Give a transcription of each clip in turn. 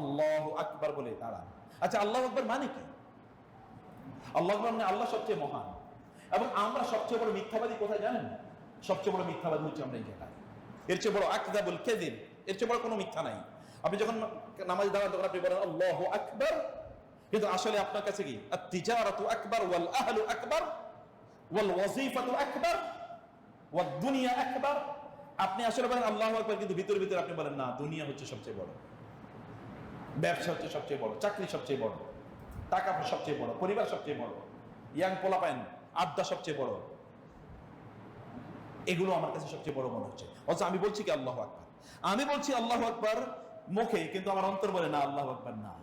আল্লাহ আকবার বলে দাঁড়ান। আচ্ছা আল্লাহ আকবার মানে কি? আল্লাহ আকবার মানে আল্লাহ সবচেয়ে মহান। এবং আমরা সবচেয়ে বড় মিথ্যাবাদী কোথায় জানেন? সবচেয়ে বড় মিথ্যাবাদী হচ্ছে আমরা এই জায়গায়। এর চেয়ে বড় আকদাবুল কেদিন এর চেয়ে বড় কোনো মিথ্যা নাই। আপনি যখন নামাজ দাঁড়ান, তখন আপনি বলেন, আল্লাহ আকবার। কিন্তু আসলে আপনার কাছে কি? তিজারাতু আকবার ওয়াল আহলু আকবার, ওয়াল ওয়াজিফাতু আকবার ওয়াদ দুনিয়া আকবার। আপনি আসলে বলেন, আল্লাহ আকবার। কিন্তু ভিতরে ভিতরে আপনি বলেন, না, দুনিয়া হচ্ছে সবচেয়ে বড়। ব্যবসা হচ্ছে সবচেয়ে বড়, চাকরি সবচেয়ে বড়, টাকা সবচেয়ে বড়, পরিবার সবচেয়ে বড়, ইয়াং পোলাপাইন আড্ডা সবচেয়ে বড়। এগুলো আমার কাছে সবচেয়ে বড় মনে হচ্ছে। অথচ আমি বলছি কি, আল্লাহ আকবার। আমি বলছি আল্লাহ আকবার মুখে, কিন্তু আমার অন্তর বলে না, আল্লাহ আকবার না।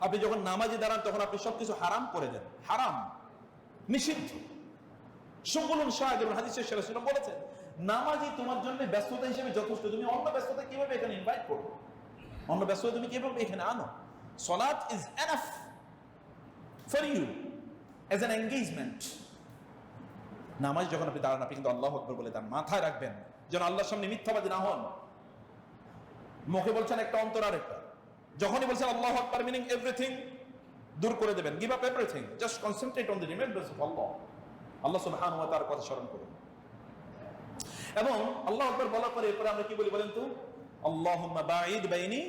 আপনি যখন নামাজে দাঁড়ান, তখন আপনি সবকিছু হারাম করে দেন। হারাম। নিষিদ্ধ। সুবুলুন শাহ হাদিসের আলাইহি বলেছেন নামাজই তোমার জন্য ব্যস্ততা হিসেবে যথেষ্ট। তুমি অন্য ব্যস্ততা কীভাবে এখানে ইনভাইট করো অন্য ব্যস্ততা তুমি কীভাবে এখানে আনো? সলাত is enough for you as an engagement নামাজ যখন আপনি দাঁড়ান, আপনি কিন্তু আল্লাহ আকবর বলে দেন, মাথায় রাখবেন যেন আল্লাহর সামনে মিথ্যাবাদী না হন। মুখে বলছেন একটা অন্তর আর একটা। যখনই বলছেন আল্লাহ আকবর মিনিং এভরিথিং দূর করে দেবেন। Give up everything just concentrate on the remembrance of Allah Allah সুবহানাহু ওয়া তাআলার কথা স্মরণ করুন। এবং আল্লাহ আকবর বলার পরে এরপরে আমরা কি বলি বলেন তো আল্লাহুম্মা বাঈদ বাইনি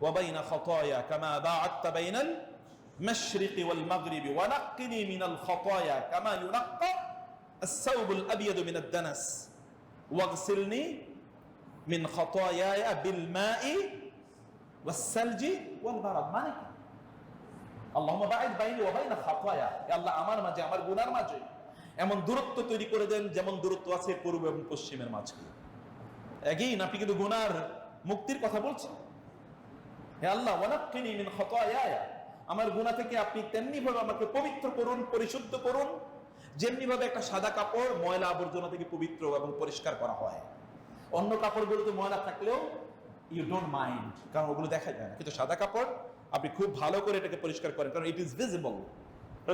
ওয়া বাইনা খাতায়া কামা বাআদতা বাইনাল মাশরিকি ওয়াল মাগরিবি ওয়া নাক্কিনি মিনাল খাতায়া কামা ইউনাক্কা الثوب الأبيض من الدنس واغسلني من خطاياي بالماء والثلج والبرد মানে কি আল্লাহুম্মা বাঈদ বাইনি ওয়া বাইনা খাতায়া হে আল্লাহ আমার মাঝে আমার গুনার মাঝে এমন দূরত্ব তৈরি করে দেন যেমন দূরত্ব আছে পূর্ব এবং পশ্চিমের মাঝে এগেইন, আপনি কিন্তু গুনার মুক্তির কথা বলছেন। হে আল্লাহ আমার গুনাহ থেকে আপনি তেমনি ভাবে আমাকে পবিত্র করুন, পরিশুদ্ধ করুন যেমনি ভাবে একটা সাদা কাপড় ময়লা আবর্জনা থেকে পবিত্র এবং পরিষ্কার করা হয়। অন্য কাপড়গুলোতে ময়লা থাকলেও ইউ ডোন্ট মাইন্ড কারণ ওগুলো দেখা যায় না। কিন্তু সাদা কাপড় আপনি খুব ভালো করে এটাকে পরিষ্কার করেন, কারণ ইট ইজ ভিজিবল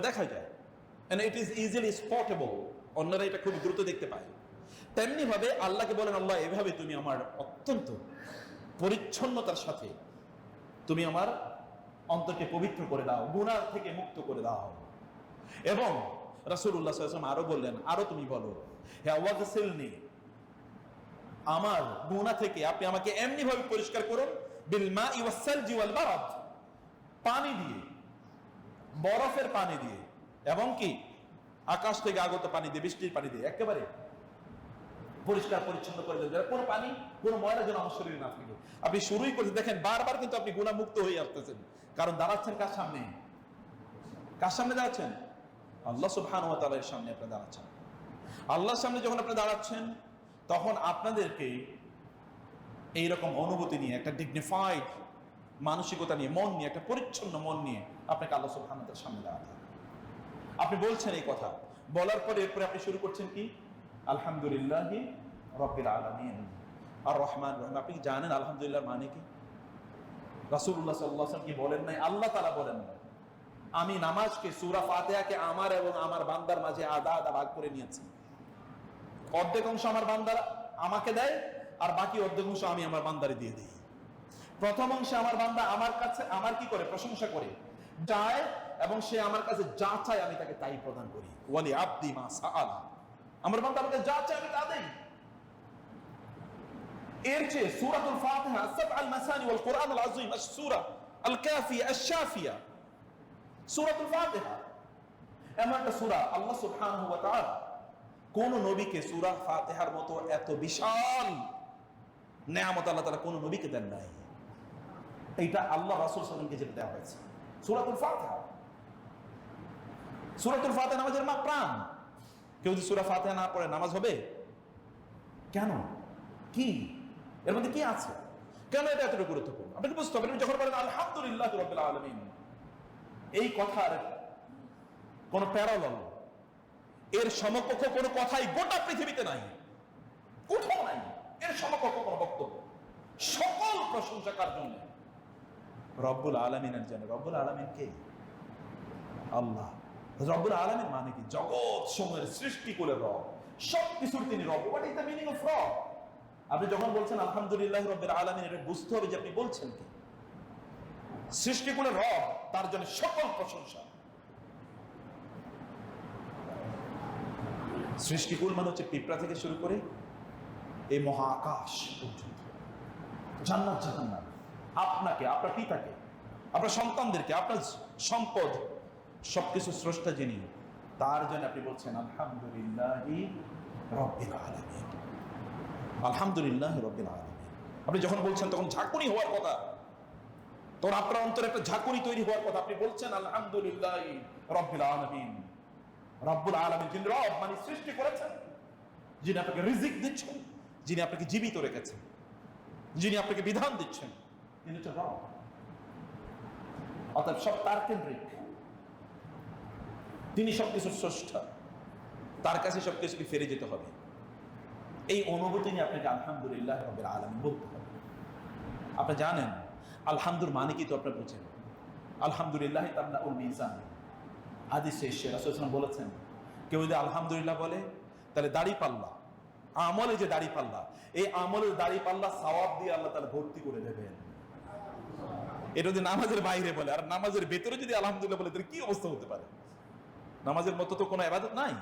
দেখা যায়। And it is easily spottable অন্যরা এটা খুব দ্রুত দেখতে পায়। তেমনি ভাবে আল্লাহকে বলেন, আল্লাহ, এভাবে তুমি আমার অত্যন্ত পরিচ্ছন্নতার সাথে তুমি আমার অন্তরকে পবিত্র করে দাও গুনার থেকে মুক্ত করে দাও। এবং সাল্লাল্লাহু আলাইহি আরও বললেন, আরও তুমি বলো, হে ওয়াগসিলনি, আমার গুনাহ থেকে আপনি আমাকে এমনি ভাবে পরিষ্কার করুন, বিল মাই ওয়াসসালজি ওয়াল বারাদ। পানি দিয়ে, বরফের পানি দিয়ে এবং কি? আকাশ থেকে আগত পানি দিয়ে, বৃষ্টির পানি দিয়ে, একেবারে পরিষ্কার, পরিচ্ছন্ন করে দেবেন কোনো পানি, কোনো ময়লা যেন আমার শরীরে না থাকে আপনি শুরুই করছেন। দেখেন, বারবার কিন্তু আপনি গুণামুক্ত হয়ে আসতেছেন। কারণ দাঁড়াচ্ছেন কার সামনে? কার সামনে দাঁড়াচ্ছেন আল্লাহ সুবহান ওয়া তাআলার সামনে আপনি দাঁড়াচ্ছেন। আল্লাহর সামনে যখন আপনি দাঁড়াচ্ছেন, তখন আপনাদেরকে এইরকম অনুভূতি নিয়ে, একটা ডিগনিফাইড মানসিকতা নিয়ে, মন নিয়ে, একটা পরিচ্ছন্ন মন নিয়ে আপনাকে আল্লাহ সুবহান ওয়া তাআলার সামনে দাঁড়াতে হবে। আপনি বলছেন এই কথা। বলার পরে এরপরে আপনি শুরু করছেন কি? আলহামদুলিল্লাহ আলামিন। আর রহমান রহিম, আপনি জানেন আলহামদুলিল্লাহ মানে কি? রাসূলুল্লাহ সাল্লাল্লাহু আলাইহি কি বলেন নাই? আল্লাহ তাআলা বলেন নাই। আমি নামাজকে, সূরা ফাতিহাকে আমার এবং আমার বান্দার মাঝে আদা আদা ভাগ করে নিয়েছি। অর্ধেক অংশ আমার বান্দার আমাকে দেয় আর বাকি অর্ধেক অংশ আমি আমার বান্দারে দিয়ে দিই। প্রথম অংশে আমার বান্দা আমার কাছে, আমার কি করে? প্রশংসা করে। চায় এবং সে আমার কাছে যা চায় আমি তাকে তাই প্রদান করি। ওয়ালি আব্দি মা সাআলা। আমার বান্দা আমাকে যা চায় আমি তা দেই। এর চেয়ে সূরাতুল ফাতিহা, সাবআল মাসানি ওয়াল কোরআনুল আযীম আস-সূরা আল কাফিয়া আশ-শাফিয়া। সূরাতুল ফাতিহা এমন একটা সূরা, আল্লাহ সুবহানাহু ওয়া তাআলা কোন নবীকে সূরা ফাতিহার মতো এত বিশাল নেয়ামত আল্লাহ তাআলা কোন নবীকে দেন নাই। এইটা আল্লাহ রাসূল সাল্লাল্লাহু আলাইহি ওয়াসাল্লামকে যেটা দেওয়া হয়েছে। সূরাতুল ফাতিহা সূরাতুল ফাতে নামাজের মা প্রাণ। কেউ যদি সূরা ফাতিহা না পড়ে, নামাজ হবে? কেন? কি? এর মধ্যে কি আছে? কেন এটা এতটা গুরুত্বপূর্ণ? আপনাকে বুঝতে হবে যখন বলেন আলহামদুলিল্লাহ আলামিন, এই কথার কোন প্যারালল, এর সমকক্ষ কোনো কথাই গোটা পৃথিবীতে নাই। কোথাও নাই। এর সমকক্ষ কোনো বক্তব্য। সকল প্রশংসা কার জন্য? রব্বুল আলমিনের জন্য। রব্বুল আলমিন কে? আল্লাহ। রব্বুল আলমের মানে কি? জগৎ সময়ের সৃষ্টি করে রব। সব কিছুর তিনি রব। What is the meaning of রব? আপনি যখন বলছেন, আলহামদুলিল্লাহ রবের আলমিন এটা বুঝতে হবে যে আপনি বলছেন কি? সৃষ্টি করে রব, তার জন্য সকল প্রশংসা। সৃষ্টিকুল মানে হচ্ছে পিঁপড়া থেকে শুরু করে এই মহা আকাশ পর্যন্ত। জান্নাত আপনাকে, আপনার পিতাকে, আপনার সন্তানদেরকে, আপনার সম্পদ সবকিছু স্রষ্টা যিনি, তার জন্য আপনি বলছেন, আলহামদুলিল্লাহ আলহামদুলিল্লাহ রব্বিল আলামিন। আপনি যখন বলছেন, তখন ঝাঁকুনি হওয়ার কথা। তখন আপনার অন্তরে একটা ঝাঁকুনি তৈরি হওয়ার কথা। আপনি বলছেন, আলহামদুলিল্লাহ রব্বিল আলামিন। রব্বুল আলামিন যিনি রব মানে সৃষ্টি করেছেন, যিনি আপনাকে রিজিক দিচ্ছেন, যিনি আপনাকে জীবিত রেখেছেন, যিনি আপনাকে বিধান দিচ্ছেন, তিনি হচ্ছে রব। অর্থাৎ সব তার কেন্দ্রিক। তিনি সবকিছু স্রষ্টা। তার কাছে সবকিছুকে ফিরে যেতে হবে? এই অনুভূতি নিয়ে আপনাকে আলহামদুলিল্লাহ রবের আলম বলতে হবে। আপনি জানেন, আলহামদুর মানে কি তো আপনার বুঝেন? আলহামদুলিল্লাহ তামনা উল মিজান। হাদিস শেষে, রাসূল বলেছেন, কেউ যদি আলহামদুলিল্লাহ বলে, তাহলে দাড়ি পাল্লা। আমলে যে দাড়ি পাল্লা, এই আমলের দাড়ি পাল্লা সওয়াব দিয়ে আল্লাহ তাহলে ভর্তি করে দেবেন। এটা যদি নামাজের বাইরে বলে, আর নামাজের ভেতরে যদি আলহামদুলিল্লাহ বলে, তাহলে কি অবস্থা হতে পারে? নামাজের মতো তো কোনো আবাদত নাই।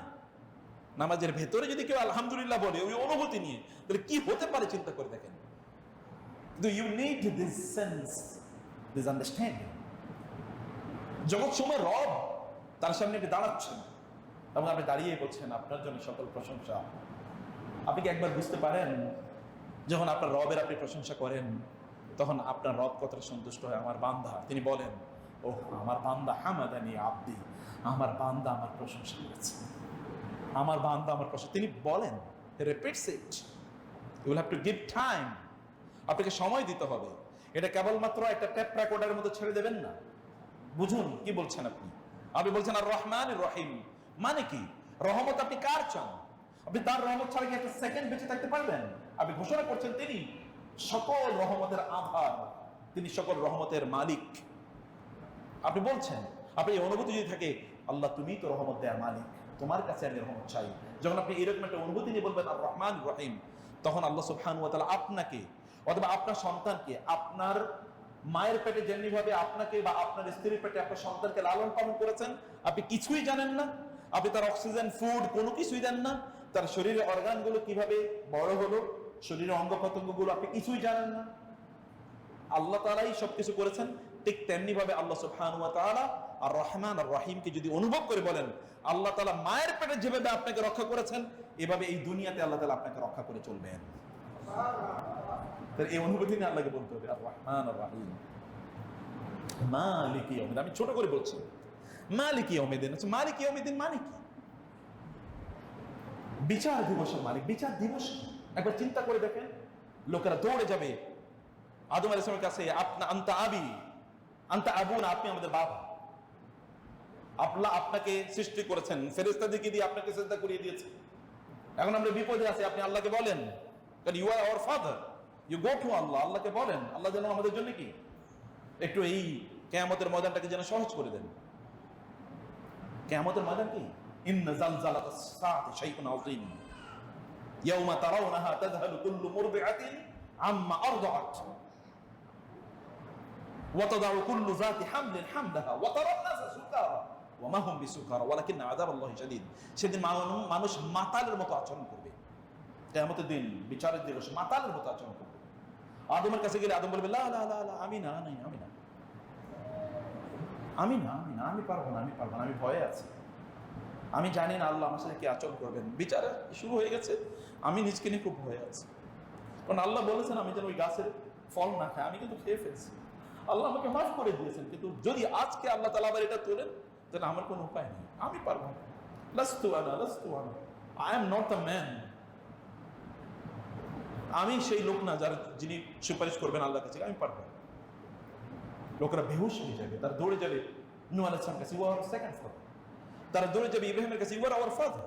নামাজের ভেতরে যদি কেউ আলহামদুলিল্লাহ বলে, ওই অনুভূতি নিয়ে, তাহলে কি হতে পারে চিন্তা করে দেখেন? কিন্তু you need this sense this understanding জগৎ সময় রব তার সামনে আপনি দাঁড়াচ্ছেন এবং আপনি দাঁড়িয়ে বলছেন, আপনার জন্য সকল প্রশংসা। আপনি কি একবার বুঝতে পারেন, যখন আপনার রবের আপনি প্রশংসা করেন, তখন আপনার রব কতটা সন্তুষ্ট হয়? আমার বান্দা, তিনি বলেন ও আমার বান্দা হামাদানি আব্দি। আমার বান্দা আমার প্রশংসা করেছে। আমার বান্দা আমার প্রশংসা। তিনি বলেন হ্যাভ টু টাইম আপনাকে সময় দিতে হবে। এটা কেবলমাত্র একটা ট্যাপ রেকর্ডারের মতো ছেড়ে দেবেন না। বুঝুন, কি বলছেন আপনি? আপনি বলছেন আর রহমান রহিম। মানে কি? রহমত আপনি কার চান? আপনি তার রহমত ছাড়া কি একটা সেকেন্ড বেঁচে থাকতে পারবেন? আপনি ঘোষণা করছেন তিনি সকল রহমতের আধার। তিনি সকল রহমতের মালিক। আপনি বলছেন, আপনি অনুভূতি যদি থাকে আল্লাহ তুমি তো রহমত দেয়ার মালিক, তোমার কাছে আমি রহমত চাই। যখন আপনি এরকম একটা অনুভূতি নিয়ে বলবেন, আর রহমান রহিম তখন আল্লাহ সুবহান ওয়া আপনাকে, অথবা আপনার সন্তানকে, আপনার মায়ের পেটে যেমনি ভাবে আপনাকে বা আপনার স্ত্রীর পেটে আপনার সন্তানকে লালন পালন করেছেন, আপনি কিছুই জানেন না। আপনি তার অক্সিজেন, ফুড, কোনো কিছুই দেন না। তার শরীরের অর্গানগুলো কীভাবে বড় হলো, শরীরের অঙ্গ প্রত্যঙ্গগুলো আপনি কিছুই জানেন না। আল্লাহ তালাই সবকিছু করেছেন, ঠিক তেমনি ভাবে আল্লাহ সুবহান ওয়া আর রহমান আর রহিমকে যদি অনুভব করে বলেন, আল্লাহ তাআলা মায়ের পেটে যেভাবে আপনাকে রক্ষা করেছেন, এভাবে এই দুনিয়াতে আল্লাহ তাআলা আপনাকে রক্ষা করে চলবেন। এই অনুভূতি নিয়ে আল্লাহকে বলতে হবে আর রহমান আর রহিম মালিক আমি ছোট করে বলছি। মালিক আচ্ছা মালিক মানে কি? বিচার দিবসের মালিক, বিচার দিবস একবার চিন্তা করে দেখেন, লোকেরা দৌড়ে যাবে। আদম আলাইসলামের কাছে, আপনা, আন্তা আবি, আন্তা আবু না আপনি আমাদের বাবা। আপনা আপনাকে সৃষ্টি করেছেন ফেরেস্তাদেরকে দিয়ে আপনাকে চিন্তা করিয়ে দিয়েছে এখন আমরা বিপদে আছি আপনি আল্লাহকে বলেন কারণ you are our father you go to Allah আল্লাহকে বলেন আল্লাহ যেন আমাদের জন্য কি একটু এই কেয়ামতের ময়দানটাকে যেন সহজ করে দেন কেয়ামতের ময়দান কি ইন্ন জালজালাতাস সাআতি শাইউন আযীম ইয়াউমা তারাউনাহা তাযহালু কুল্লু মুরদিআতিন আম্মা আরদাআত وتضع كل ذات حمل حملها وترى الناس سكارى ওমা হোম বিসুকার, ওয়ালাকিন আদাব আল্লাহ শাদিদ। সেদিন মানুষ মাতালের মতো আচরণ করবে। কেমতের দিন বিচারের দিবস, মাতালের মতো আচরণ করবে। আদমের কাছে গেলে আদম বলবে, লা লা লা আমি না, নাই, আমি না। আমি না আমি না, আমি পারব না, আমি পারব না, আমি ভয়ে আছি। আমি জানি না আল্লাহ আমার সাথে কি আচরণ করবেন। বিচার শুরু হয়ে গেছে। আমি নিজকে নিয়ে খুব ভয়ে আছি। কারণ আল্লাহ বলেছেন, আমি যেন ওই গাছের ফল না খাই, আমি কিন্তু খেয়ে ফেলছি। আল্লাহ আমাকে মাফ করে দিয়েছেন, কিন্তু যদি আজকে আল্লাহ তালা আবার এটা তোলেন তাহলে আমার কোনো উপায় নেই আমি পারব না লাস্তু আনা লাস্তু আনা I am not the man আমি সেই লোক না যার যিনি সুপারিশ করবেন আল্লাহ কাছে আমি পারব না লোকেরা বেহুশ হয়ে যাবে তারা দৌড়ে যাবে নু আলাইসলাম কাছে ইউ আর সেকেন্ড ফাদার তারা দৌড়ে যাবে ইব্রাহিমের কাছে ইউ আর আওয়ার ফাদার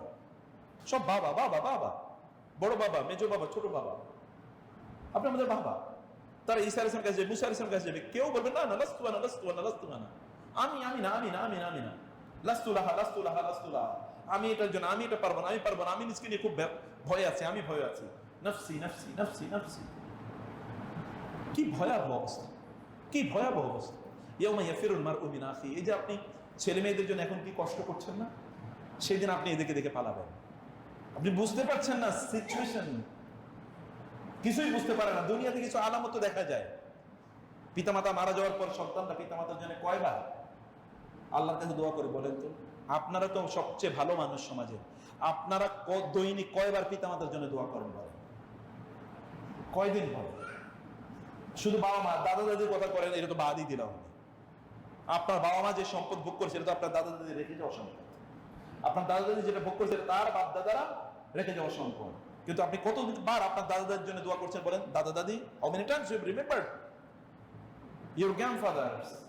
সব বাবা বাবা বাবা বড় বাবা মেজো বাবা ছোট বাবা আপনি আমাদের বাবা তারা ঈসা আলাইসলাম কাছে যাবে মুসা আলাইসলাম কাছে যাবে কেউ বলবে না না লাস্তু না লাস্তু না লাস্তু না আমি আমি না আমি না আমি না আমি না। লাস্তুলাহা লাস্তুলাহা লাস্তুলাহা আমি এটার জন্য, আমি এটা পারব না, আমি পারব না। আমি নিজকে নিয়ে খুব ভয়- আছি, আমি ভয় আছি। নফসি নফসি নফসি নফসি। কি ভয়াবহ অবস্থা, কি ভয়াবহ অবস্থা। ইয়মা ইয়াফিরুল মারউ মিন আখি এই যে আপনি ছেলে মেয়েদের জন্য এখন কি কষ্ট করছেন না? সেই দিন আপনি এদিকে দেখে পালাবেন। আপনি বুঝতে পারছেন না সিচুয়েশন কিছুই বুঝতে পারে না। দুনিয়াতে কিছু আলামত দেখা যায়। পিতামাতা মারা যাওয়ার পর সন্তানরা পিতামাতার জন্য কয়বার আল্লাহর কাছে দোয়া করে বলেন তো, আপনারা তো সবচেয়ে ভালো মানুষ সমাজে আপনারা দৈনিক কয়বার পিতামাতার জন্য দোয়া করেন বলেন? কয়দিন বলেন? শুধু বাবা মা, দাদা দাদির কথা করেন, এটা তো বাদই দিলাম আপনার বাবা মা যে সম্পদ ভোগ করছে, এটা তো আপনার দাদা দাদি রেখে যাওয়া সম্পদ। আপনার দাদা দাদি যেটা ভোগ করছে তার বাপ দাদারা রেখে যাওয়া সম্পদ। কিন্তু আপনি কতবার আপনার দাদা দাদির জন্য দোয়া করছেন বলেন? দাদা দাদি how many times you remember your grandfathers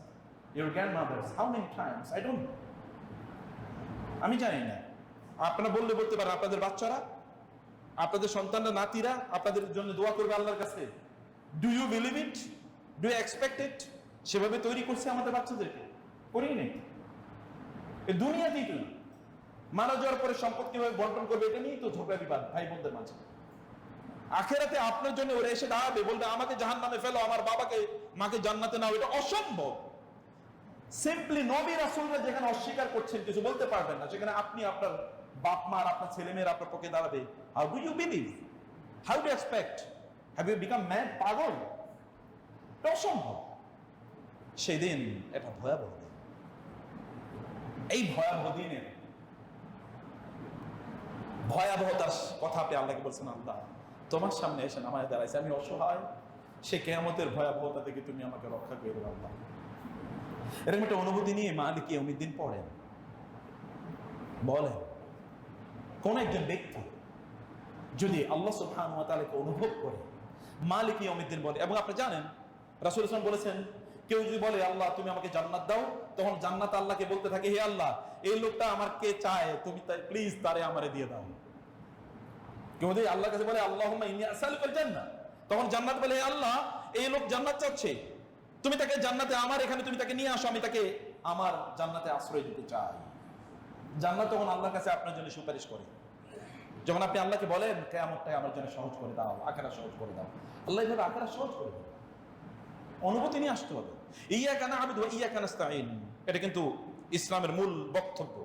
your grandmothers. How many times? I don't know. আমি জানি না। আপনারা বললে বলতে পারেন, আপনাদের বাচ্চারা, আপনাদের সন্তানরা, নাতিরা, আপনাদের জন্য দোয়া করবে আল্লাহর কাছে। Do you believe it do you expect it সেভাবে তৈরি করছে আমাদের বাচ্চাদেরকে। করি নেই। এ দুনিয়াতেই তো। মারা যাওয়ার পরে সম্পদ কীভাবে বন্টন করবে, এটা নিয়েই তো ঝগড়া বিবাদ ভাই বোনদের মাঝে। আখেরাতে আপনার জন্য ওরা এসে দাঁড়াবে, বলবে, আমাকে জাহান নামে ফেলো, আমার বাবাকে, মাকে জান্নাতে নাও। এটা অসম্ভব। সিম্পলি নবী রাসূলরা যেখানে অস্বীকার করছেন, কিছু বলতে পারবেন না। সেখানে আপনি আপনার বাপ, মা আর আপনার ছেলে মেয়েরা আপনার পক্ষে দাঁড়াবে। How do you believe how do expect have you become mad পাগল? অসম্ভব। সেদিন এটা ভয়াবহ দিন। এই ভয়াবহ দিনের ভয়াবহতার কথা আপনি আল্লাহকে বলছেন, আল্লাহ, তোমার সামনে এসে নামায় দাঁড়াইছে। আমি অসহায়, সে কেয়ামতের ভয়াবহতা থেকে তুমি আমাকে রক্ষা করে দেবে, আল্লাহ। এরকম একটা অনুভূতি নিয়ে মালিক দিন পড়েন বলেন, কোন একজন ব্যক্তি যদি আল্লাহ সুবহান অনুভব করে মালিক দিন বলে এবং আপনি জানেন, রাসূল ইসলাম বলেছেন, কেউ যদি বলে, আল্লাহ, তুমি আমাকে জান্নাত দাও, তখন জান্নাত আল্লাহকে বলতে থাকে, হে আল্লাহ, এই লোকটা আমার কে চায়, তুমি তাই প্লিজ তারে আমারে দিয়ে দাও। কেউ যদি আল্লাহর কাছে বলে আল্লাহ ইন্নী আসালুকাল জান্নাত তখন জান্নাত বলে, হে আল্লাহ, এই লোক জান্নাত চাচ্ছে। তুমি তাকে জান্নাতে আমার, এখানে তুমি তাকে নিয়ে আসো, আমি তাকে আমার জান্নাতে আশ্রয় দিতে চাই। জান্নাত তখন আল্লাহর কাছে আপনার জন্য সুপারিশ করে। যখন আপনি আল্লাহকে বলেন, কেয়ামতটাই আমার জন্য সহজ করে দাও আখারা সহজ করে দাও। আল্লাহ এভাবে আখারা সহজ করে দাও অনুভূতি নিয়ে আসতে হবে। ইয়া কানা আবিদ ইয়া কানাস্তাইন এটা কিন্তু ইসলামের মূল বক্তব্য।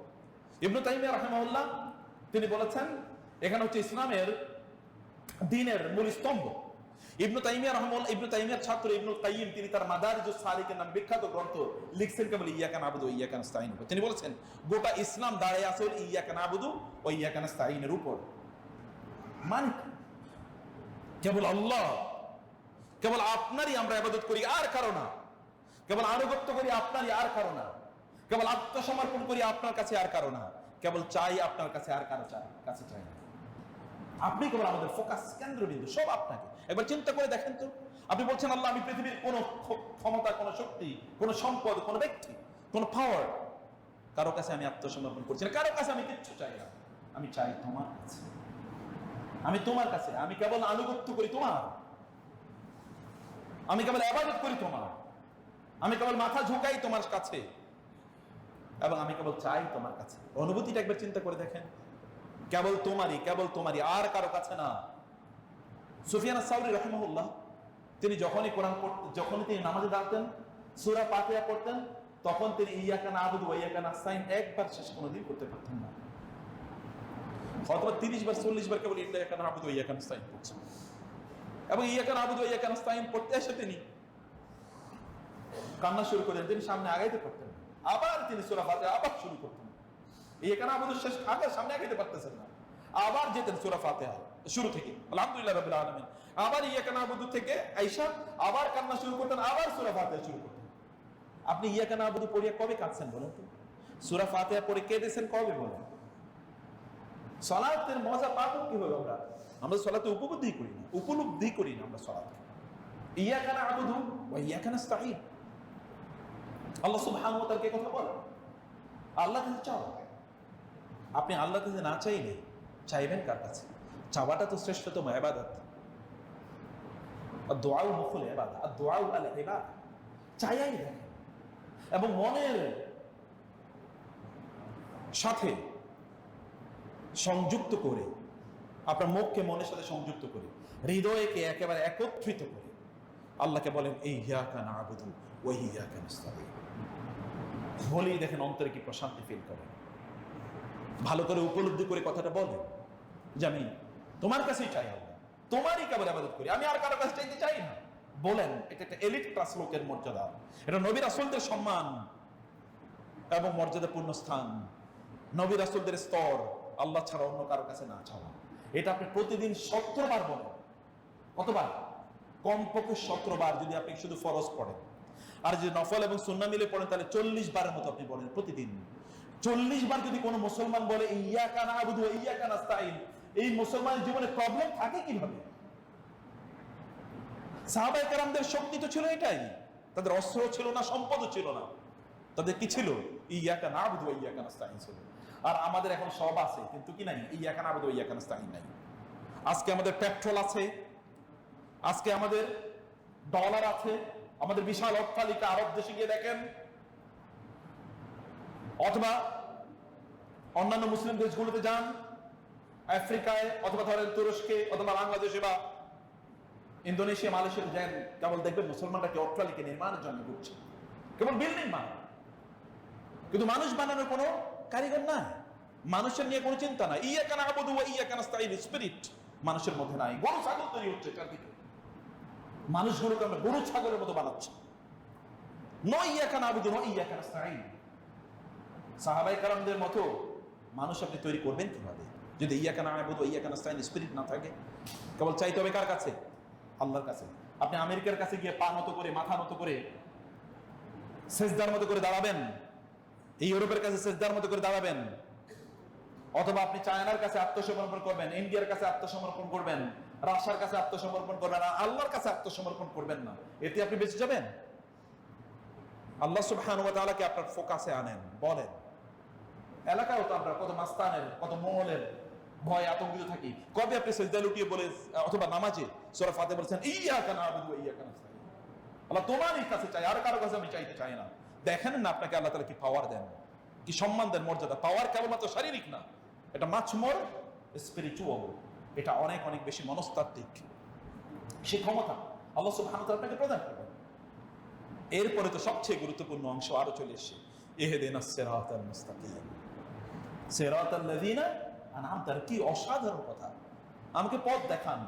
ইবনু তাইমিয়া রাহিমাহুল্লাহ তিনি বলেছেন, এখানে হচ্ছে ইসলামের দিনের মূল স্তম্ভ। ইবনু তাইমিয়া ইবনু তাইমিয়ার ছাত্র তিনি তার নাম বিখ্যাত গ্রন্থ লিখছেন কেবল ইয়াকা নাবুদু ও ইয়াকা নাস্তাইন তিনি বলেছেন, গোটা ইসলাম আছে ওই ইয়াকা নাবুদু ও ইয়াকা নাস্তাইনের উপর। মানে কেবল আল্লাহ, কেবল আপনারই আমরা ইবাদত করি আর কারও না। কেবল আনুগত্য করি আপনারই আর কারও না। কেবল আত্মসমর্পণ করি আপনার কাছে আর কারও না। কেবল চাই আপনার কাছে আর কারও চাই কাছে চাই না। আপনি কেবল আমাদের ফোকাস কেন্দ্রবিন্দু সব আপনাকে। একবার চিন্তা করে দেখেন তো। আপনি বলছেন, আল্লাহ, আমি পৃথিবীর কোন ক্ষমতা কোন শক্তি, কোন সম্পদ, কোন ব্যক্তি, কোন পাওয়ার কারও কাছে আমি আত্মসমর্পণ করছি না। কারও কাছে আমি কিচ্ছু চাই না। আমি চাই তোমার কাছে। আমি তোমার কাছে। আমি কেবল আনুগত্য করি তোমার। আমি কেবল আবাদত করি তোমার। আমি কেবল মাথা ঝুঁকাই তোমার কাছে। এবং আমি কেবল চাই তোমার কাছে। অনুভূতিটা একবার চিন্তা করে দেখেন। কেবল তোমারই কেবল তোমারই, আর কারও কাছে না। সুফিয়ান সাউরি রহমুল্লাহ তিনি যখনই কোরআন যখনই তিনি নামাজে দাঁড়াতেন, সুরা পাতিয়া পড়তেন, তখন তিনি ইয়াকান আবুদ ওয়াইয়াকান আসাইন একবার শেষ কোনোদিন করতে পারতেন না। হয়তো তিরিশ বার, চল্লিশ বার কেবল ইয়াকান আবুদ আসাইন পড়ছেন। এবং ইয়াকান আবুদ আসাইন পড়তে এসে তিনি কান্না শুরু করেন তিনি সামনে আগাইতে পারতেন না। আবার তিনি সুরা ফাতিহা আবার শুরু করতেন। এখানে আমাদের শেষ আগে সামনে আগাইতে পারতেছেন না। আবার যেতেন সুরা ফাতিহা, শুরু থেকে। আলহামদুলিল্লাহ আবার ইয়াকান আবুদু থেকে আইসা আবার কান্না শুরু করতেন, আবার সুরা ফাতিহা শুরু করতেন। আপনি ইয়াকান আবুদু পড়িয়া কবে কাঁদছেন বলেন তো? সুরা ফাতিহা পড়ে কেঁদেছেন কবে বলেন? সালাতের মজা পাবো কি হলো আমরা? আমরা সালাতে উপলব্ধি করি না, উপলব্ধি করি না আমরা সালাতে। ইয়াকান আবুদু ওয়া ইয়াকান আস্তাঈন। আল্লাহ সুবহানাহু ওয়া কে কথা বলেন? আল্লাহ কাছে চাও? আপনি আল্লাহ কাছে না চাইলে চাইবেন কার কাছে? চাওয়াটা তো শ্রেষ্ঠতম ইবাদত। আর দোয়াও মুখল ইবাদত। আর দোয়াও আল ইবাদত। চাইয়াই দেখেন। এবং মনের সাথে সংযুক্ত করে, আপনার মুখকে মনের সাথে সংযুক্ত করে, হৃদয়কে একেবারে একত্রিত করে, আল্লাহকে বলেন এই হিয়াকা না আবুদু ওই হিয়াকা নাস্তাইন বলেই দেখেন অন্তরে কি প্রশান্তি ফিল করে ভালো করে উপলব্ধি করে কথাটা বলে যে আমি তোমার কাছেই চাই তোমারই কেবল আবাদত করি। আমি আর কারও কাছে চাইতে চাই না। বলেন, এটা একটা এলিট ক্লাস লোকের মর্যাদা। এটা নবীর আসলদের সম্মান এবং মর্যাদাপূর্ণ স্থান। নবী আসলদের স্তর আল্লাহ ছাড়া অন্য কারও কাছে না চাওয়া এটা আপনি প্রতিদিন সত্তর বার বলেন। কতবার? কমপক্ষে সতেরো বার যদি আপনি শুধু ফরজ পড়েন। আর যদি নফল এবং সুন্না মিলে পড়েন, তাহলে চল্লিশ বারের মতো আপনি বলেন প্রতিদিন। চল্লিশ বার যদি কোনো মুসলমান বলে ইয়া কানা আবুদু ইয়া কানা স্তাইন এই মুসলমানের জীবনে প্রবলেম থাকে কীভাবে? সাহাবাই কারামদের শক্তি তো ছিল এটাই। তাদের অস্ত্র ছিল না, সম্পদও ছিল না। তাদের কি ছিল? ইয়াকা না আবুদু ইয়াকা নাস্তাইন ছিল। আর আমাদের এখন সব আছে, কিন্তু কি নাই? ইয়াকা না আবুদু ইয়াকা নাস্তাইন নাই। আজকে আমাদের পেট্রোল আছে, আজকে আমাদের ডলার আছে, আমাদের বিশাল অট্টালিকা আরব দেশে গিয়ে দেখেন অথবা অন্যান্য মুসলিম দেশগুলোতে যান, আফ্রিকায়, অথবা ধরেন তুরস্কে, অথবা বাংলাদেশে বা ইন্দোনেশিয়া মালয়েশিয়া যান কেবল দেখবেন মুসলমানরা কি অট্টালিকা নির্মাণের জন্য ঘুরছে। কেবল বিল্ডিং বানায় কিন্তু মানুষ বানানোর কোনো কারিগর নাই। মানুষের নিয়ে কোনো চিন্তা নাই। ইয়া কেন আবুদু ইয়া কেন স্টাইল স্পিরিট মানুষের মধ্যে নাই। গরু, ছাগল তৈরি হচ্ছে চারদিকে মানুষগুলোকে আমরা গরু, ছাগলের মতো বানাচ্ছি। নয় ইয়া কেন আবুদু নয় ইয়া কেন স্টাইল সাহাবাই কালামদের মতো মানুষ আপনি তৈরি করবেন কীভাবে? যদি ইয়া কেন আবুদু ইয়া কেন স্টাইল স্পিরিট না থাকে, কেবল চাইতে হবে কার কাছে? আল্লাহর কাছে। আপনি আমেরিকার কাছে গিয়ে পা নত করে, মাথা নত করে, সেজদার মতো করে দাঁড়াবেন এই ইউরোপের কাছে সেজদার মতো করে দাঁড়াবেন, অথবা আপনি চায়নার কাছে আত্মসমর্পণ করবেন, ইন্ডিয়ার কাছে আত্মসমর্পণ করবেন, রাশিয়ার কাছে আত্মসমর্পণ করবেন আর আল্লাহর কাছে আত্মসমর্পণ করবেন না। এতে আপনি বেঁচে যাবেন? আল্লাহ সুবহানাহু ওয়া তাআলাকে আপনার ফোকাসে আনেন, বলেন এলাকাও তো আমরা কত মাস্তানের, কত মহলের ভয় আতঙ্কিত থাকি। কবে আপনি সেজদা লুটিয়ে বলে, অথবা নামাজে সূরা ফাতিহা বলেছেন ইয়াকা না'বুদু ওয়া ইয়াকা নাস্তাইন আল্লাহ তোমারই কাছে চাই আর কারও কাছে আমি চাইতে চাই না। দেখেন না আপনাকে আল্লাহ তালা কি পাওয়ার দেন, কি সম্মান দেন মর্যাদা। পাওয়ার কেবলমাত্র শারীরিক না, এটা মাছমর স্পিরিচুয়াল এটা অনেক অনেক বেশি মনস্তাত্ত্বিক। সে ক্ষমতা আল্লাহ সুবহানাহু আপনাকে প্রদান করবেন। এরপরে তো সবচেয়ে গুরুত্বপূর্ণ অংশ আরও চলে এসে ইহদিনাস সিরাতাল মুস্তাকিম সিরাতাল লাযিনা আনআমতা কি অসাধারণ কথা। আমাকে পথ দেখান।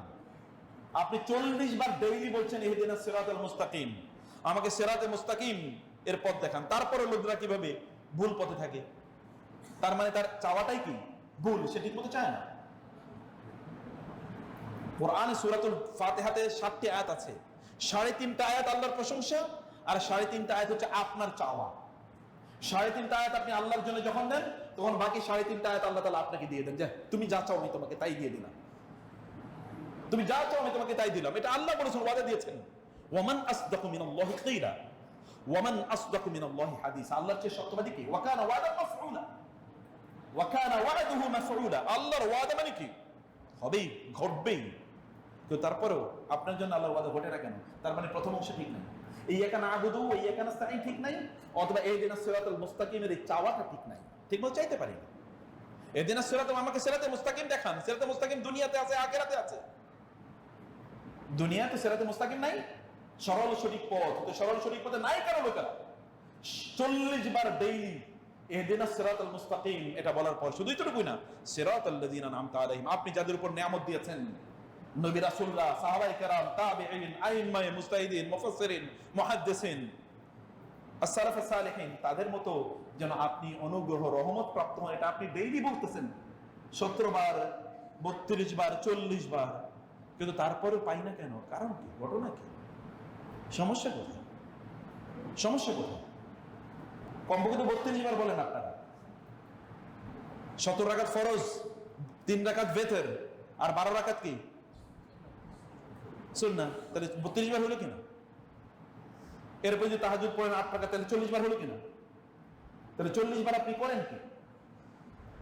আপনি চল্লিশ বার ডেইলি বলছেন ইহদিনাস সিরাতাল মুস্তাকিম আমাকে সিরাতে মুস্তাকিম এর পথ দেখান। তারপরে লোকরা কীভাবে ভুল পথে থাকে? তার মানে তার চাওয়াটাই কি? ভুল, সে ঠিক মতো চায় না। কোরআনে সুরাতুল ফাতেহাতে সাতটি আয়াত আছে। সাড়ে তিনটা আয়াত আল্লাহর প্রশংসা, আর সাড়ে তিনটা আয়াত হচ্ছে আপনার চাওয়া। সাড়ে তিনটা আয়াত আপনি আল্লাহর জন্য যখন দেন তখন বাকি সাড়ে তিনটা আয়াত আল্লাহ তালা আপনাকে দিয়ে দেন, যে তুমি যা চাও আমি তোমাকে তাই দিয়ে দিলাম। তুমি যা চাও আমি তোমাকে তাই দিলাম। এটা আল্লাহ বলেছেন, ওয়াদা দিয়েছেন। আসদাকু ওয়ামান আসদাকু হাদিস। আল্লাহর চেয়ে সত্যবাদী কে? ওয়া কানা ওয়াদা মাফউলা। ওয়াদুহু মাফউলা। আল্লাহর ওয়াদা মানে কি? হবেই, ঘটবেই। তো তারপরেও আপনার জন্য আল্লাহর ওয়াদা ঘটে না কেন? তার মানে প্রথম অংশ ঠিক নাই। এই একা না আবুদু, এই একা নাস্তাইন ঠিক নাই, অথবা এই দিন সিরাতুল মুস্তাকিমের এই চাওয়াটা ঠিক নাই। ঠিক মতো চাইতে পারি না। এই দিন আমাকে সিরাতে মুস্তাকিম দেখান। সিরাতে মুস্তাকিম দুনিয়াতে আছে আছে। দুনিয়াতে সিরাতে মুস্তাকিম নাই। সরল সঠিক পথ। সরল সঠিক পথে নাই লোকেরা। চল্লিশ বার ডেইলি এটা বলার পর না আপনি যাদের উপর নিয়ামত দিয়েছেন as-সালাফ সালিহিন তাদের মতো যেন আপনি অনুগ্রহ, রহমত প্রাপ্ত হন, এটা আপনি ডেইলি বলতেছেন। 17 বার 32 বার 40 বার। কিন্তু তারপরেও পাই না কেন? কারণ কি? ঘটনা কি? সমস্যা কোথায়? সমস্যা কোথায়? কমপক্ষে বত্রিশ বার বলেন আপনারা। সতেরো রাখাত ফরজ, তিন রাখাত বেতের, আর বারো রাখাত কি? শুন না তাহলে বত্রিশ বার হলো কিনা? এরপর যদি তাহাজুদ পড়েন আট টাকা তাহলে চল্লিশ বার হলো কিনা? তাহলে চল্লিশ বার আপনি করেন কি?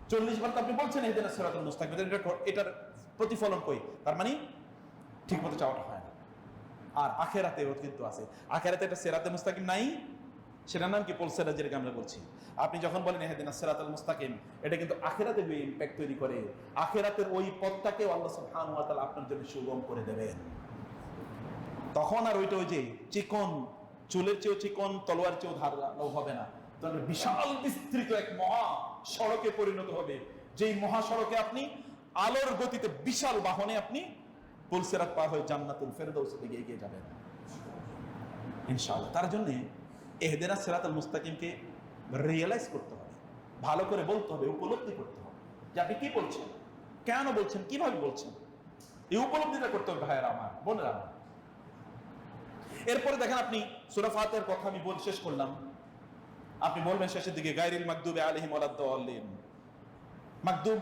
চল্লিশ বার তো আপনি বলছেন, এই দিন সেরাতুল মুস্তাকিম, এটা এটার প্রতিফলন কই? তার মানে ঠিক মতো চাওয়াটা হয় না। আর আখেরাতেও কিন্তু আছে। আখেরাতে এটা সেরাতে মুস্তাকিম নাই, সেটার নাম কি? পোলসেরা যেটাকে আমরা বলছি। আপনি যখন বলেন, এহেদিন আসরাত আল মুস্তাকিম এটা কিন্তু আখেরাতে ওই ইম্প্যাক্ট তৈরি করে, আখেরাতের ওই পথটাকে আল্লাহ সুবহানাহু ওয়া তাআলা আপনার জন্য সুগম করে দেবেন। তখন আর ওইটা ওই যে চিকন চুলের চেয়েও চিকন তলোয়ার চেয়েও ধারালো হবে না। তখন বিশাল বিস্তৃত এক মহা সড়কে পরিণত হবে। যেই মহাসড়কে আপনি আলোর গতিতে বিশাল বাহনে আপনি পুলসেরাত পার হয়ে জান্নাতুল ফেরদৌসে দিকে এগিয়ে যাবেন। ইনশাআল্লাহ। তার জন্য এহদেনা সেরাতুল মুস্তাকিমকে রিয়েলাইজ করতে হবে। ভালো করে বলতে হবে, উপলব্ধি করতে হবে। যে আপনি কি বলছেন? কেন বলছেন? কীভাবে বলছেন? এই উপলব্ধিটা করতে হবে ভাইয়েরা আমার, বোনেরা আমার। এরপরে দেখেন আপনি সুরা ফাতের কথা আমি বল শেষ করলাম। আপনি বলবেন শেষের দিকে, গায়রিল মাকদুবে আলাইহিম ওয়ালাদ-দাল্লিন মাকদুব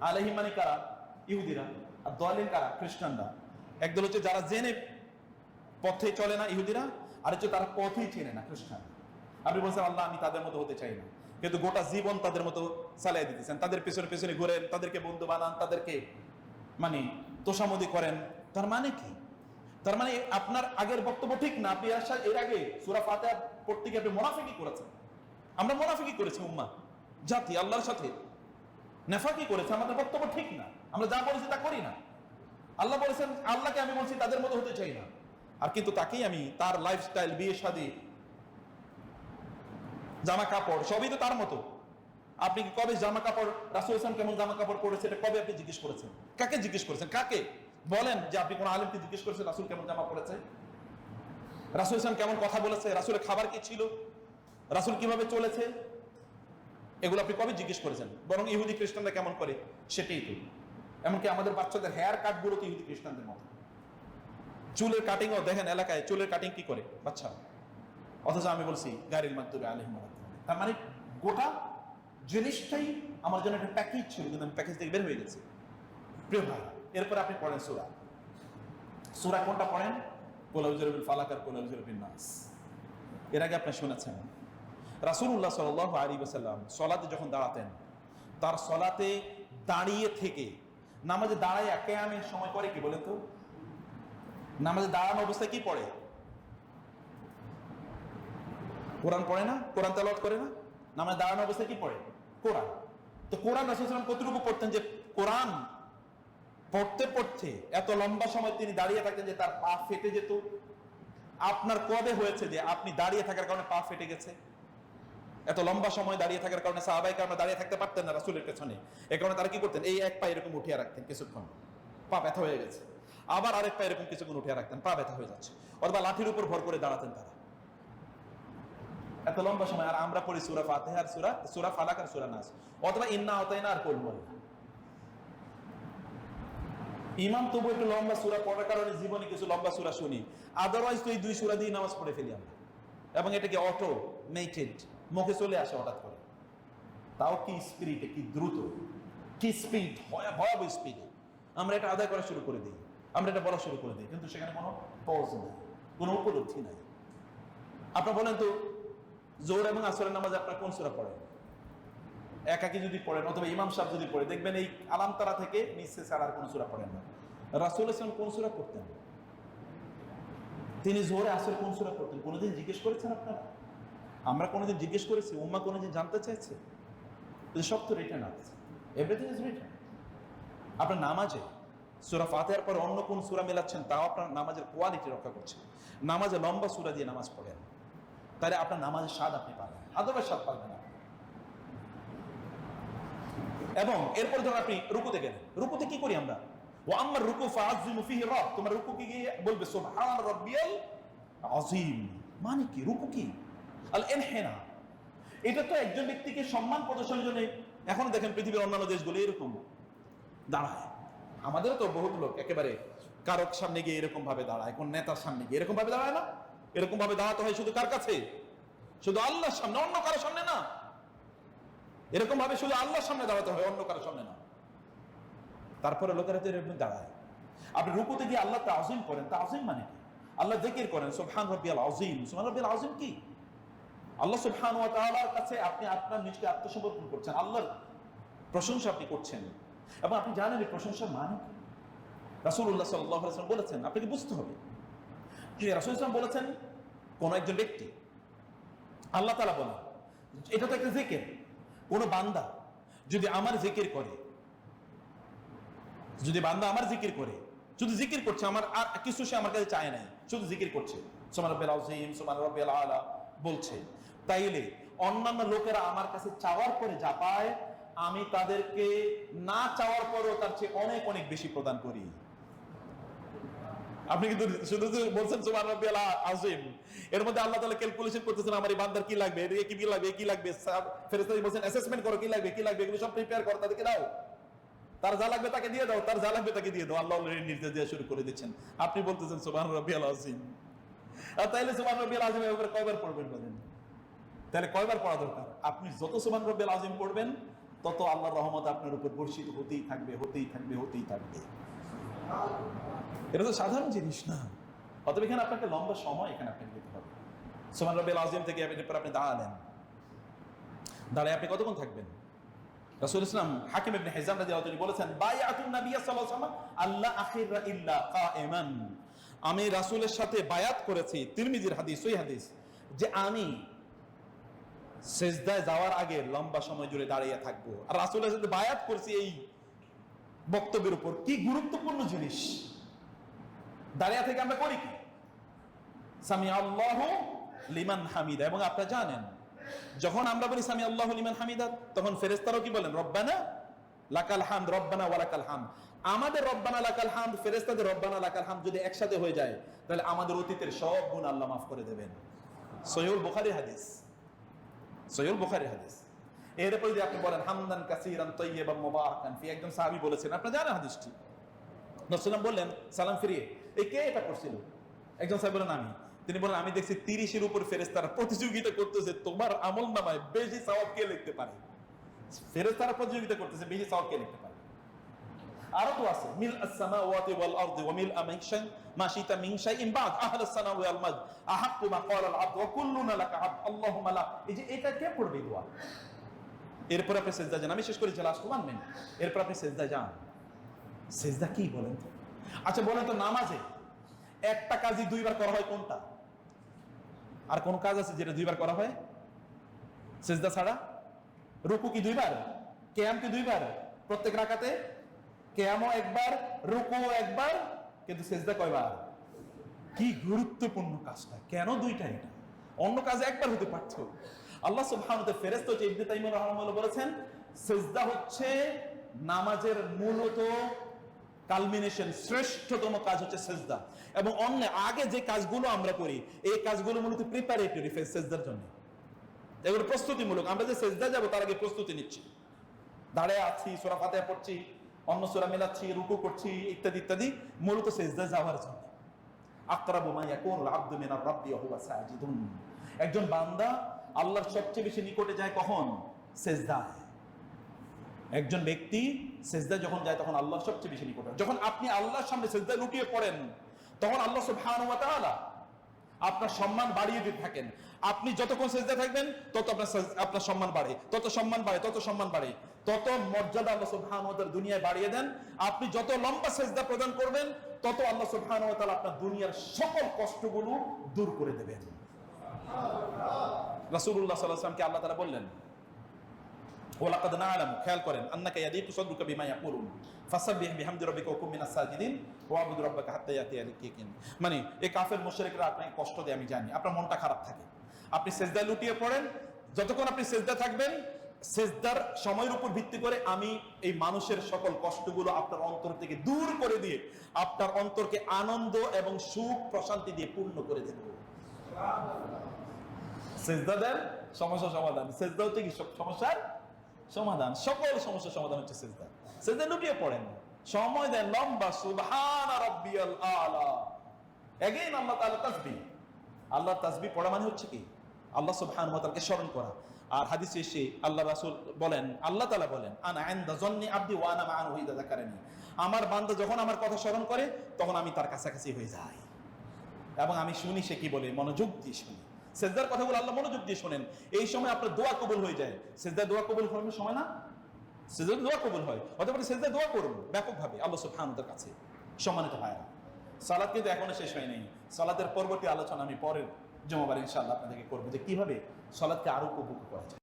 আলাইহিম মানে কারা? ইহুদিরা। আর দাল্লিন কারা? খ্রিস্টানরা। একদল হচ্ছে যারা জেনে পথে চলে না ইহুদিরা, আর হচ্ছে তারা পথেই চেনে না খ্রিস্টান। আপনি বলছেন, আল্লাহ, আমি তাদের মতো হতে চাই না। কিন্তু গোটা জীবন তাদের মতো চালিয়ে দিতেছেন। তাদের পেছনে পেছনে ঘুরেন, তাদেরকে বন্ধু বানান, তাদেরকে মানে তোষামদি করেন। তার মানে কি? তার মানে আপনার আগের বক্তব্য ঠিক না, আপনি এর আগে সুরা ফাতে পড়তে গিয়ে আপনি মোনাফিকি করেছেন। আমরা মোনাফিকি করেছি উম্মা, জাতি, আল্লাহর সাথে। নেফাকি করেছে, আমাদের বক্তব্য ঠিক না। আমরা যা বলেছি তা করি না। আল্লাহ বলেছেন, আল্লাহকে আমি বলছি, তাদের মতো হতে চাই না। আর কিন্তু তাকেই আমি তার লাইফস্টাইল বিয়ে শাদী, জামা কাপড়, সবই তো তার মতো। আপনি কি কবে জামা কাপড়, রাসুল ইসলাম কেমন জামা কাপড় পরেছে, এটা কবে আপনি জিজ্ঞেস করেছেন? কাকে জিজ্ঞেস করেছেন? কাকে? বলেন যে আপনি কোন আলেমকে জিজ্ঞেস করেছেন, রাসুল কেমন জামা পড়েছে রাসুল ইসলাম কেমন কথা বলেছে? রাসুলের খাবার কি ছিল? রাসুল কীভাবে চলেছে? এগুলো আপনি কবে জিজ্ঞেস করেছেন? বরং ইহুদি খ্রিস্টানরা কেমন করে? সেটাই তো। এমনকি আমাদের বাচ্চাদের হেয়ার কাটগুলো তো ইহুদি খ্রিস্টানদের মতো। চুলের কাটিংও দেখেন এলাকায় চুলের কাটিং কি করে? বাচ্চা। অথচ আমি বলছি, গাড়ির মাধ্যমে আলহিম তার মানে গোটা জিনিসটাই আমার জন্য একটা প্যাকেজ ছিল, কিন্তু আমি প্যাকেজ থেকে বের হয়ে গেছি। প্রিয় ভাই এরপর আপনি পড়েন সুরা। সুরা কোনটা পড়েন? কোলাউজরবিল ফালাকার কোলাউজরবিল নাস। এর আগে আপনি শুনেছেন। রাসুল্লাহ সাল আলী ওসাল্লাম সলাতে যখন দাঁড়াতেন, তার সলাতে দাঁড়িয়ে থেকে নামাজে দাঁড়ায় কেয়ামের সময় করে কি বলেন তো? নামাজে দাঁড়ানো অবস্থায় কি পড়ে? কোরআন পড়ে না? কোরআন তেলাওয়াত করে না? নামাজে দাঁড়ানো অবস্থায় কি পড়ে? কোরআন। তো কোরআন রাসুলাম কতটুকু পড়তেন যে কোরআন পড়তে পড়তে এত লম্বা সময় তিনি দাঁড়িয়ে থাকতেন যে তার পা ফেটে যেত। আপনার কবে হয়েছে যে আপনি দাঁড়িয়ে থাকার কারণে পা ফেটে গেছে? এত লম্বা সময় দাঁড়িয়ে থাকার কারণে সাহাবাই কারণে দাঁড়িয়ে থাকতে পারতেন না রাসুলের পেছনে। এ কারণে তারা কি করতেন? এই এক পা এরকম উঠিয়ে রাখতেন কিছুক্ষণ। পা ব্যথা হয়ে গেছে। আবার আরেক পা এরকম কিছুক্ষণ উঠিয়ে রাখতেন, পা ব্যথা হয়ে যাচ্ছে। অথবা লাঠির উপর ভর করে দাঁড়াতেন তারা। এত লম্বা সময়, আর আমরা পড়ি সুরা ফাতেহার সুরা সুরা ফালাক আর সুরা নাস। অথবা ইন্না অতাইনা আর কোল ইমাম, তবু একটু লম্বা সুরা পড়ার কারণে জীবনে কিছু লম্বা সুরা শুনি। আদারওয়াইজ তো এই দুই সুরা দিয়ে নামাজ পড়ে ফেলি আমরা। এবং এটাকে অটো মেটেড মুখে চলে আসে হঠাৎ করে। তাও কি স্পিরিটে কি দ্রুত, কি স্পিড ভয়াবহ স্পিডে আমরা এটা আদায় করা শুরু করে দিই। আমরা এটা বলা শুরু করে দিই। কিন্তু সেখানে কোনো পজ নেই, কোনো উপলব্ধি নাই। আপনার বলেন তো জোর এবং আসরের নামাজ আপনার কোন সুরা পড়েন? একাকি যদি পড়েন, অথবা ইমাম সাহেব যদি পড়ে, দেখবেন এই আলামতারা থেকে ছাড়া আর কোন সুরা পড়েন না। রাসুল ইসলাম কোন সুরা পড়তেন? তিনি জোরে আসর কোন সুরা পড়তেন? কোনোদিন জিজ্ঞেস করেছেন আপনারা? আমরা কোনোদিন জিজ্ঞেস করেছি, উম্মা কোনোদিন জানতে চাইছে? সব তো রিটার্ন আছে। এভরিথিং ইজ রিটার্ন আপনার নামাজে, সুরা ফাতেহার পর অন্য কোন সুরা মেলাচ্ছেন, তাও আপনার নামাজের কোয়ালিটি রক্ষা করছে নামাজে লম্বা সুরা দিয়ে নামাজ পড়েন। তাহলে আপনার নামাজের স্বাদ আপনি পাবেন আদবের স্বাদ পাবেন না। এবং এরপর যখন আপনি রুকুতে গেলেন, রুকুতে কি করি আমরা? ও মানে কি এটা তো একজন ব্যক্তিকে সম্মান এখন দেখেন পৃথিবীর অন্যান্য এরকম। দাঁড়ায়। আমাদেরও তো বহুত লোক একেবারে কারক সামনে গিয়ে এরকম ভাবে দাঁড়ায়, কোন নেতার সামনে গিয়ে এরকম ভাবে দাঁড়ায় না? এরকম ভাবে দাঁড়াতে হয় শুধু কার কাছে? শুধু আল্লাহর সামনে, অন্য কারোর সামনে না। এরকম ভাবে শুধু আল্লাহর সামনে দাঁড়াতে হয় অন্য কারোর সামনে না। তারপরে লোকেরা তো এরকম দাঁড়ায়। আপনি রুকুতে গিয়ে আল্লাহ তাজিম করেন, তাজিম মানে কি? আল্লাহ জিকির করেন, সুবহান রাব্বিয়াল আযীম। সুবহান রাব্বিয়াল আযীম কি? আল্লাহ সুবহান ওয়া তাআলার কাছে আপনি আপনার নিজকে আত্মসমর্পণ করছেন, আল্লাহর প্রশংসা আপনি করছেন। এবং আপনি জানেন এই প্রশংসার মানে কি? রাসূলুল্লাহ সাল্লাল্লাহু আলাইহি বলেছেন, আপনাকে বুঝতে হবে। যে রাসূল বলেছেন? কোন একজন ব্যক্তি, আল্লাহ তালা বলেন, এটা তো একটা জিকির। কোন বান্দা যদি আমার জিকির করে যদি বান্দা আমার জিকির করে, শুধু জিকির করছে আমার আর কিছু সে আমার কাছে চায় নাই, শুধু জিকির করছে। সোমান রব্বেল আজিম সোমান রব্বেল আলা বলছে, তাইলে অন্যান্য লোকেরা আমার কাছে চাওয়ার পরে যা পায়, আমি তাদেরকে না চাওয়ার পরেও তার চেয়ে অনেক অনেক বেশি প্রদান করি। আপনি কিন্তু শুধু বলছেন রাব্বিয়াল আযীম, এর মধ্যে আল্লাহ তালা ক্যালকুলেশন করতেছেন আমার এই বান্দার কি লাগবে কি লাগবে কি লাগবে? ফেরেশতারা বলছেন অ্যাসেসমেন্ট করো, কি লাগবে কি লাগবে, এগুলো সব প্রিপেয়ার করো, তাদেরকে দাও। তার যা লাগবে তাকে দিয়ে দাও, তার যা লাগবে তাকে দিয়ে দাও। আল্লাহ অলরেডি নির্দেশ দেওয়া শুরু করে দিচ্ছেন। আপনি বলতেছেন সুবহান রাব্বিয়াল আযীম। আর তাইলে রাব্বিয়াল আযীম এর উপরে কয়বার পড়বেন বলেন? তাহলে কয়বার পড়া দরকার? আপনি যত সুবহান রাব্বিয়াল আযীম পড়বেন, তত আল্লাহর রহমত আপনার উপর বর্ষিত হতেই থাকবে হতেই থাকবে হতেই থাকবে। এটা তো সাধারণ জিনিস না। অতএব এখানে আপনাকে লম্বা সময় এখানে আপনাকে দিতে হবে। সোমান রবিল আজিম থেকে আপনি আপনি দাঁড়ালেন। দাঁড়ায় আপনি কতক্ষণ থাকবেন? রাসূল ইসলাম হাকিম ইবনে হিজাম রাদিয়াল্লাহু তিনি বলেছেন, বায়াতুন নবী সাল্লাল্লাহু আলাইহি ওয়াসাল্লাম আল্লাহ আখিরা ইল্লা কাইমান আমি রাসূলের সাথে বায়াত করেছি, তিরমিজির হাদিস সই হাদিস, যে আমি সেজদায় যাওয়ার আগে লম্বা সময় জুড়ে দাঁড়িয়ে থাকব। আর রাসূলের সাথে বায়াত করছি এই বক্তব্যের উপর। কি গুরুত্বপূর্ণ জিনিস? দাঁড়িয়ে থেকে আমরা করি কি? সামি আল্লাহ লিমান হামিদা। এবং আপনারা জানেন যখন আমরা বলি, সামি আল্লাহ লিমান হামিদা তখন ফেরেস্তারও কি বলেন? রব্বানা লাকাল হামদ, রব্বানা ওয়ালাকাল হামদ। আমাদের রব্বানা লাকাল হামদ ফেরেস্তাদের রব্বানা লাকাল হামদ যদি একসাথে হয়ে যায়, তাহলে আমাদের অতীতের সব গুণ আল্লাহ মাফ করে দেবেন। সহিউল বুখারী হাদিস। সহিউল বুখারী হাদিস। এরপর যদি আপনি বলেন, হামদান কাসীরান তাইয়্যিবান মুবারাকান ফি একজন সাহাবী বলেছেন আপনি জানেন হাদিসটি। নসলাম বললেন সালাম ফিরিয়ে এই কে এটা করছিল? একজন সাহেব বলেন, আমি। তিনি বলেন, আমি দেখছি তিরিশের উপর ফেরেস্তারা প্রতিযোগিতা করতেছে। তোমার আমল নামায় বেশি সওয়াব কে লিখতে পারে? ফেরেস্তারা প্রতিযোগিতা করতেছে, বেশি সওয়াব কে লিখতে পারে? আরও তো আছে, মিল আসসামাওয়াতি ওয়াল আরদি ওয়া মিল বাদ আহল ওয়াল মাদ আহাক্কু মা আল আবদ ওয়া কুল্লুনা লাকা আল্লাহুম্মা লা। এই যে এটা কে পড়বে দোয়া? এরপর আপনি সেজদা যান আমি শেষ করেছি লাস্ট ওয়ান মিনিট এরপর আপনি সেজদা যান সেজদা কি বলেন তো? আচ্ছা বলেন তো নামাজে একটা কাজই দুইবার করা হয় কোনটা? আর কোন কাজ আছে যেটা দুইবার করা হয়? সেজদা ছাড়া? রুকু কি দুইবার? কেয়াম কি দুইবার? প্রত্যেক রাখাতে কেয়ামও একবার রুকু একবার, কিন্তু সেজদা কয়বার? কি গুরুত্বপূর্ণ কাজটা। কেন দুইটা এটা? অন্য কাজে একবার হতে পারত। আল্লাহ সুবহানাহু ফেরেশতা হচ্ছে ইবনে তাইমিয়া রাহিমাহুল্লাহ বলেছেন, সেজদা হচ্ছে নামাজের মূলত কালমিনেশন শ্রেষ্ঠতম কাজ হচ্ছে সেজদা। এবং অন্য, আগে যে কাজগুলো আমরা করি, এই কাজগুলো মূলত প্রিপারেটরি সেজদার জন্য। এগুলো প্রস্তুতিমূলক। আমরা যে সেজদা যাব, তার আগে প্রস্তুতি নিচ্ছি। দাঁড়িয়ে আছি, সোরা ফাতেহা পড়ছি, অন্য সোরা মেলাচ্ছি, রুকু করছি, ইত্যাদি ইত্যাদি। মূলত সেজদা যাওয়ার জন্য। আকরাবু মা ইয়াকুনুল আবদু মিনার রাব্বি সাজিদুন। একজন বান্দা আল্লাহর সবচেয়ে বেশি নিকটে যায় কখন? সেজদায়। একজন ব্যক্তি সেজদায় যখন যায়, তখন আল্লাহ সবচেয়ে বেশি নিকটে যখন আপনি আল্লাহর সামনে সেজদায় লুটিয়ে পড়েন, তখন আল্লাহ সুবহানাহু ওয়া আপনার সম্মান বাড়িয়ে দিতে থাকেন। আপনি যতক্ষণ সেজদা থাকবেন, তত আপনার আপনার সম্মান বাড়ে। তত সম্মান বাড়ে, তত সম্মান বাড়ে। তত মর্যাদা আল্লাহ তাআলা দুনিয়ায় বাড়িয়ে দেন। আপনি যত লম্বা সেজদা প্রদান করবেন, তত আল্লাহ সুবহানাহু ওয়া আপনার দুনিয়ার সকল কষ্টগুলো দূর করে দেবেন। রাসূলুল্লাহ সাল্লাল্লাহু আলাইহি ওয়াসাল্লামকে আল্লাহ তাআলা বললেন ওয়ালাকাদ না'লামু খেয়াল করেন, আন্নাকা ইয়াদিকু সাদরুকা বিমা ইয়াকুলুন, ফাসাব্বিহ বিহামদি রাব্বিকা ওয়া কুম মিনাস সাজিদিন ওয়াবুদ রাব্বাকা হাত্তা ইয়াতিয়াল ইয়াকিন মানে এই কাফের মুশরিকরা আপনাকে কষ্ট দেয়, আমি জানি, আপনার মনটা খারাপ থাকে। আপনি সেজদা লুটিয়ে পড়েন, যতক্ষণ আপনি সেজদা থাকবেন, সেজদার সময়ের উপর ভিত্তি করে আমি এই মানুষের সকল কষ্টগুলো আপনার অন্তর থেকে দূর করে দিয়ে, আপনার অন্তরকে আনন্দ এবং সুখ, প্রশান্তি দিয়ে পূর্ণ করে দেব। সেজদা দেন, সমস্যা সমাধান। সেজদা হচ্ছে কি? সমস্যার সমাধান, সকল সমস্যার সমাধান হচ্ছে সেজদা। সেজদা লুটিয়ে পড়েন। সময় দেন লম্বা, সুবহান রাব্বিয়াল আলা। এগেইন আল্লাহ তাআলা তাসবিহ। আল্লাহ তাসবিহ পড়া মানে হচ্ছে কি? আল্লাহ সুবহানাহু ওয়া তাআলাকে স্মরণ করা। আর হাদিসে এসে আল্লাহ রাসূল বলেন, আল্লাহ তাআলা বলেন, আনা ইনদা জন্নি আবদি ওয়া আনা মাআহু ইদা যাকারানি। আমার বান্দা যখন আমার কথা স্মরণ করে, তখন আমি তার কাছাকাছি হয়ে যাই। এবং আমি শুনি সে কি বলে? মনোযোগ দিয়ে শুনি। সেজদার কথাগুলো আল্লাহ মনোযোগ দিয়ে শোনেন। এই সময় আপনার দোয়া কবুল হয়ে যায়। সেজদার দোয়া কবুল হওয়ার সময় না? সেজদার দোয়া কবুল হয়। অথবা সেজদার দোয়া করুন ব্যাপকভাবে আল্লাহ সুফানদের কাছে। সম্মানিত ভাইরা সালাদ কিন্তু এখনও শেষ হয়নি। সালাতের পরবর্তী আলোচনা আমি পরের জমাবার ইনশাআল্লাহ আপনাদেরকে করব যে কীভাবে সালাদকে আরও উপভোগ করা যায়।